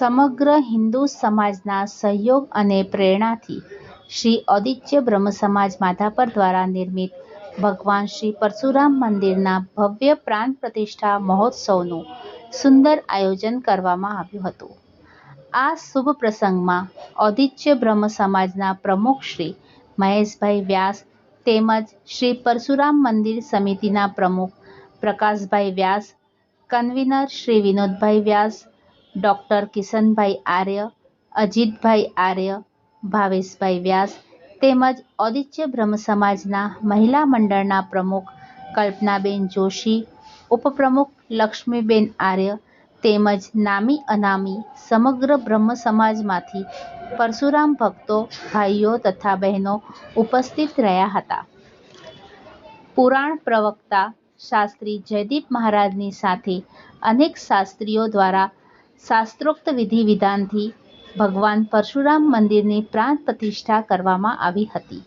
સમગ્ર હિન્દુ સમાજના સહયોગ અને પ્રેરણાથી શ્રી ઔદિત્ય બ્રહ્મ સમાજ માધાપર દ્વારા નિર્મિત ભગવાન શ્રી પરશુરામ મંદિરના ભવ્ય પ્રાણ પ્રતિષ્ઠા મહોત્સવનું સુંદર આયોજન કરવામાં આવ્યું હતું. આ શુભ પ્રસંગમાં ઔદિત્ય બ્રહ્મ સમાજના પ્રમુખ શ્રી મહેશભાઈ વ્યાસ તેમજ શ્રી પરશુરામ મંદિર સમિતિના પ્રમુખ પ્રકાશભાઈ વ્યાસ, કન્વીનર શ્રી વિનોદભાઈ વ્યાસ ડૉક્ટર કિશનભાઈ આર્ય, અજીતભાઈ આર્ય, ભાવેશભાઈ વ્યાસ તેમજ ઔદિત્ય બ્રહ્મ સમાજના મહિલા મંડળના પ્રમુખ કલ્પનાબેન જોશી, ઉપપ્રમુખ લક્ષ્મીબેન આર્ય તેમજ નામી અનામી સમગ્ર બ્રહ્મ સમાજમાંથી પરશુરામ ભક્તો, ભાઈઓ તથા બહેનો ઉપસ્થિત રહ્યા હતા. પુરાણ પ્રવક્તા શાસ્ત્રી જયદીપ મહારાજની સાથે અનેક શાસ્ત્રીઓ દ્વારા શાસ્ત્રોક્ત વિધિ વિધાનથી ભગવાન પરશુરામ મંદિરની પ્રાણ પ્રતિષ્ઠા કરવામાં આવી હતી.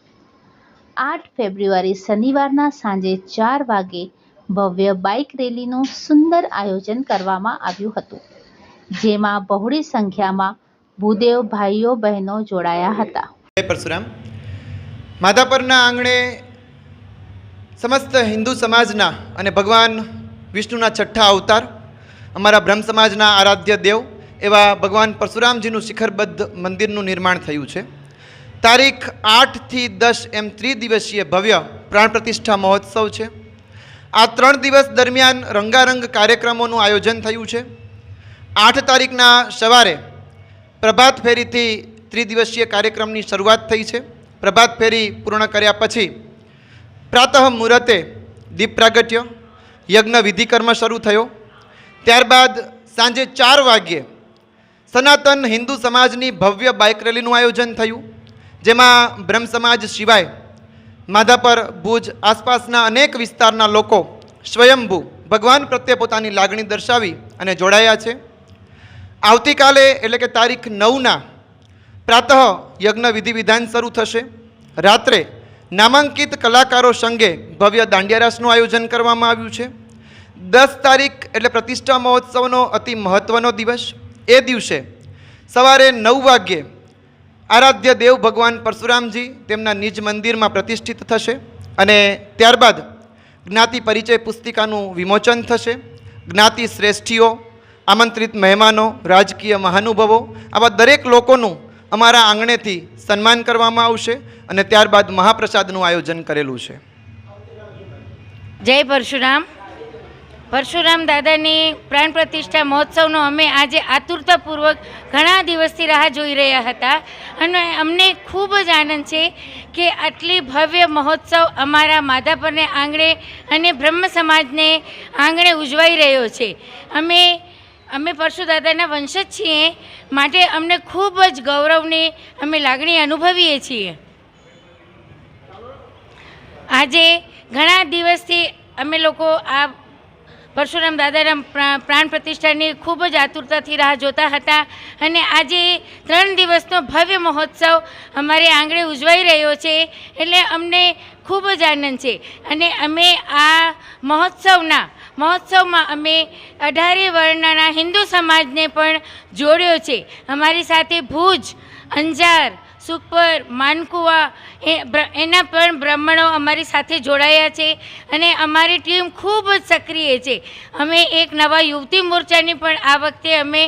આઠ ફેબ્રુઆરી શનિવારના સાંજે ચાર વાગે ભવ્ય બાઇક રેલીનું સુંદર આયોજન કરવામાં આવ્યું હતું, જેમાં બહોળી સંખ્યામાં ભૂદેવ ભાઈઓ બહેનો જોડાયા હતા. પરશુરામ. માધાપરના આંગણે સમસ્ત હિન્દુ સમાજના અને ભગવાન વિષ્ણુના છઠ્ઠા અવતાર અમારા બ્રહ્મ સમાજના આરાધ્ય દેવ એવા ભગવાન પરશુરામજીનું શિખરબદ્ધ મંદિરનું નિર્માણ થયું છે. તારીખ આઠથી દસ એમ ત્રિદિવસીય ભવ્ય પ્રાણ પ્રતિષ્ઠા મહોત્સવ છે. આ ત્રણ દિવસ દરમિયાન રંગારંગ કાર્યક્રમોનું આયોજન થયું છે. આઠ તારીખના સવારે પ્રભાત ફેરીથી ત્રિદિવસીય કાર્યક્રમની શરૂઆત થઈ છે. પ્રભાત ફેરી પૂર્ણ કર્યા પછી પ્રાતઃ મુહૂર્તે દીપ પ્રાગટ્ય, યજ્ઞ વિધિકર્મ શરૂ થયો. ત્યારબાદ સાંજે ચાર વાગ્યે સનાતન હિન્દુ સમાજની ભવ્ય બાઇક રેલીનું આયોજન થયું, જેમાં બ્રહ્મ સમાજ સિવાય માધાપર, ભુજ આસપાસના અનેક વિસ્તારના લોકો સ્વયંભૂ ભગવાન પ્રત્યે પોતાની લાગણી દર્શાવી અને જોડાયા છે. આવતીકાલે એટલે કે તારીખ નવના પ્રાતઃ યજ્ઞ વિધિ વિધાન શરૂ થશે. રાત્રે નામાંકિત કલાકારો સંગે ભવ્ય દાંડિયારાસનું આયોજન કરવામાં આવ્યું છે. દસ તારીખ એટલે પ્રતિષ્ઠા મહોત્સવનો અતિ મહત્ત્વનો દિવસ. એ દિવસે સવારે નવ વાગ્યે આરાધ્ય દેવ ભગવાન પરશુરામજી તેમના નિજ મંદિરમાં પ્રતિષ્ઠિત થશે અને ત્યારબાદ જ્ઞાતિ પરિચય પુસ્તિકાનું વિમોચન થશે. જ્ઞાતિ શ્રેષ્ઠીઓ, આમંત્રિત મહેમાનો, રાજકીય મહાનુભવો આવા દરેક લોકોનું અમારા આંગણેથી સન્માન કરવામાં આવશે અને ત્યારબાદ મહાપ્રસાદનું આયોજન કરેલું છે. જય પરશુરામ. પરશુરામ દાદાની પ્રાણ પ્રતિષ્ઠા મહોત્સવનો અમે આજે આતુરતાપૂર્વક ઘણા દિવસથી રાહ જોઈ રહ્યા હતા. અને અમને ખૂબ જ આનંદ છે કે આટલી ભવ્ય મહોત્સવ અમારા માધાપરને આંગણે અને બ્રહ્મ સમાજને આંગણે ઉજવાઈ રહ્યો છે. અમે અમે પરશુ દાદાના વંશજ છીએ. માટે અમને ખૂબ જ ગૌરવની અમે લાગણી અનુભવીએ છીએ. આજે ઘણા દિવસથી અમે લોકો આ પરશુરામ દાદારામ પ્રા- પ્રાણ પ્રતિષ્ઠાની ખૂબ જ આતુરતાથી રાહ જોતા હતા અને આજે ત્રણ દિવસનો ભવ્ય મહોત્સવ અમારે આંગણે ઉજવાઈ રહ્યો છે એટલે અમને ખૂબ જ આનંદ છે. અને અમે આ મહોત્સવના, મહોત્સવમાં અમે અઢારે વર્ણના હિન્દુ સમાજને પણ જોડ્યો છે. અમારી સાથે ભુજ, અંજાર સુખપર માનકુવા એ એના પણ બ્રાહ્મણો અમારી સાથે જોડાયા છે અને અમારી ટીમ ખૂબ જ સક્રિય છે. અમે એક નવા યુવતી મોરચાની પણ આ વખતે અમે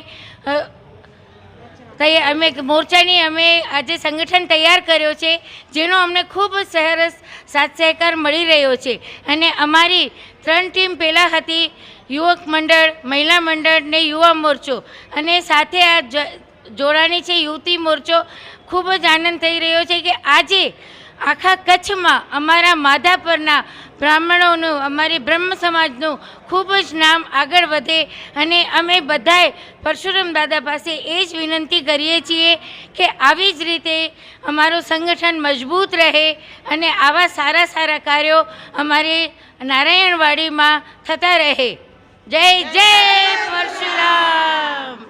અમે મોરચાની અમે આજે સંગઠન તૈયાર કર્યો છે, જેનો અમને ખૂબ જ સરસ સાથ સહકાર મળી રહ્યો છે. અને અમારી ત્રણ ટીમ પહેલાં હતી, યુવક મંડળ, મહિલા મંડળ ને યુવા મોરચો. અને સાથે આ જોડાણી છે, યુવતી મોરચો ખૂબ જ આનંદ થઈ રહ્યો છે કે આજે આખા કચ્છમાં અમારા માધાપરના બ્રાહ્મણોનું, અમારી બ્રહ્મ સમાજનું ખૂબ જ નામ આગળ વધે અને અમે બધાએ પરશુરામ દાદા પાસે એ જ વિનંતી કરીએ છીએ કે આવી જ રીતે અમારું સંગઠન મજબૂત રહે અને આવા સારા સારા કાર્યો અમારી નારાયણવાડીમાં થતા રહે. જય જય પરશુરામ!